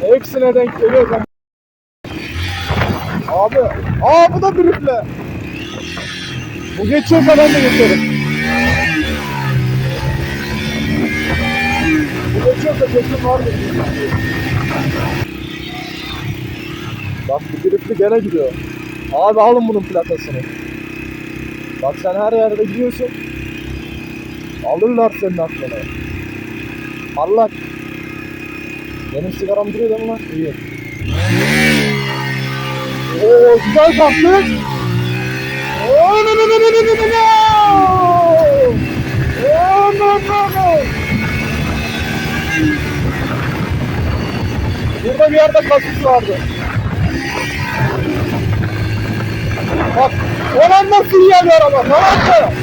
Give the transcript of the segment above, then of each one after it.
Hepsine denk geliyor zaman. Abi. Aa bu da driple. Bu geçiyorsa ben de geçerim. Bu geçiyorsa kesin vardır. Bak bu dripli gene gidiyor. Abi alın bunun plakasını. Bak sen her yerde gidiyorsun. Alırlar senin aklını. Allah. Benim sigaram duruyor değil mi lan? İyi. Oo güzel kaptı. Oo no no no no no no no. Oo no no no. Burada bir yerde kasık vardı. Bak, olan nasıl yani araba? Ne yaptı?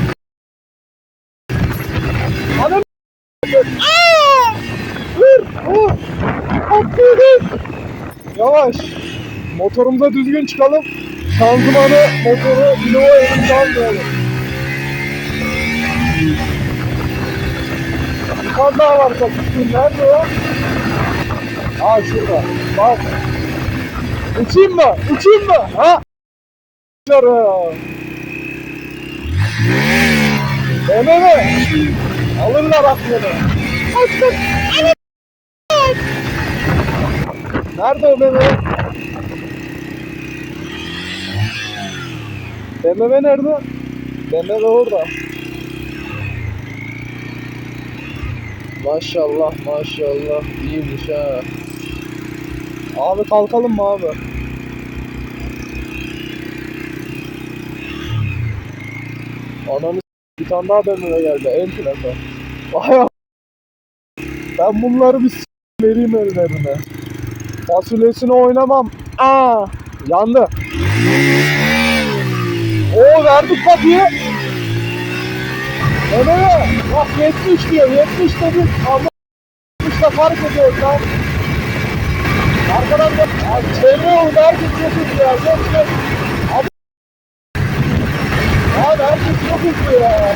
Hanım... Aa! Dur, dur. Yavaş. Motorumuza düzgün çıkalım. Şanzımanı, motoru, bloğu elimizde almayalım. Tane daha var kaçıştığım. Nerede o? Aa şurada. Bak. Uçayım mı? Uçayım mı? Ha? Uçarım. BMW. Alırlar aklını. Açtık. Evet. Nerede o BMW? BMW nerede? BMW orada. Maşallah maşallah iyiymiş ha. Abi kalkalım mı abi? Ananı bir tane daha BMW geldi en plaka. Vay Ben bunları bir s- vereyim ellerine. Fasulyesini oynamam. Aa, yandı. Oo verdik kapıyı. Evet. Bak 70 diyor. 70 dedik. Ama 70 de fark ediyor lan. Arkadan da çevre yolu herkes çok hızlı ya. Abi. Abi herkes çok hızlı ya.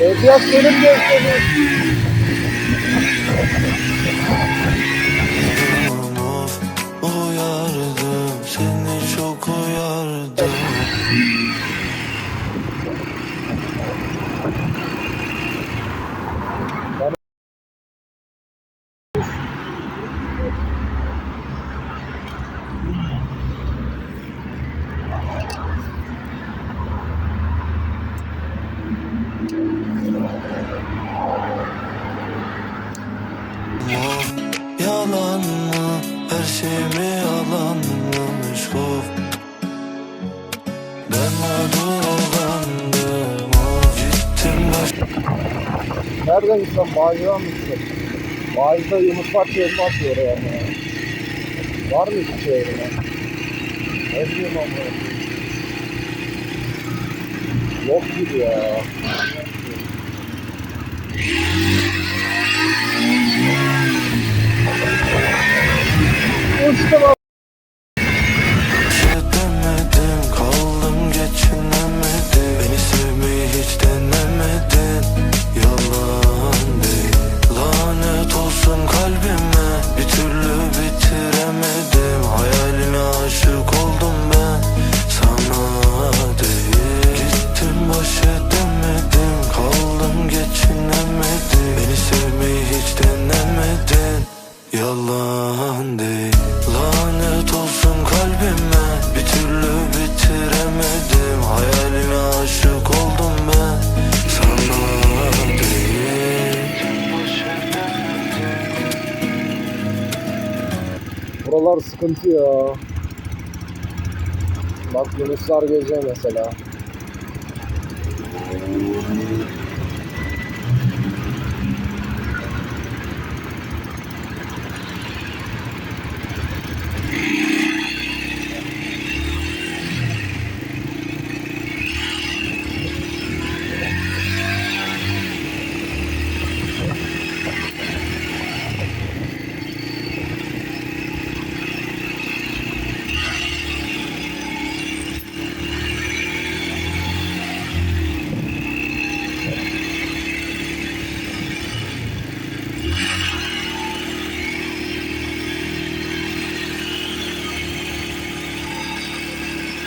E, biraz benim göstereyim. sesimi yalanlamış of. Ben mağdurlandım of. Gittim baş Nereden gitsen bağcıdan mı gitsen? Bağcıda yumurtak yerini atıyor yani? Var mı hiç şey yerine? Ne diyeyim ama. Yok gibi ya. Uçtum abi. Edemedim Buralar sıkıntı ya. Bak Yunuslar geziyor mesela.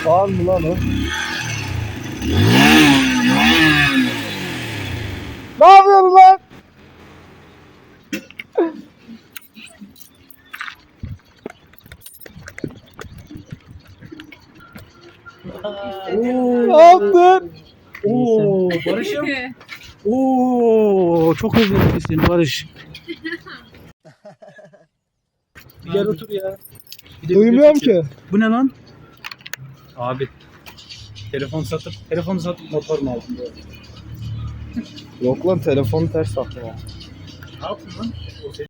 Kaan mı lan o? ne yapıyorsun lan? ne yaptın? Oo Barış'ım. Oo çok özledim seni Barış. Gel otur ya. Bir de Duymuyorum ki. Bu ne lan? Abi. Telefon satıp, telefonu satıp motor mu aldın böyle? Yok lan telefonu ters taktım. Ne yaptın lan?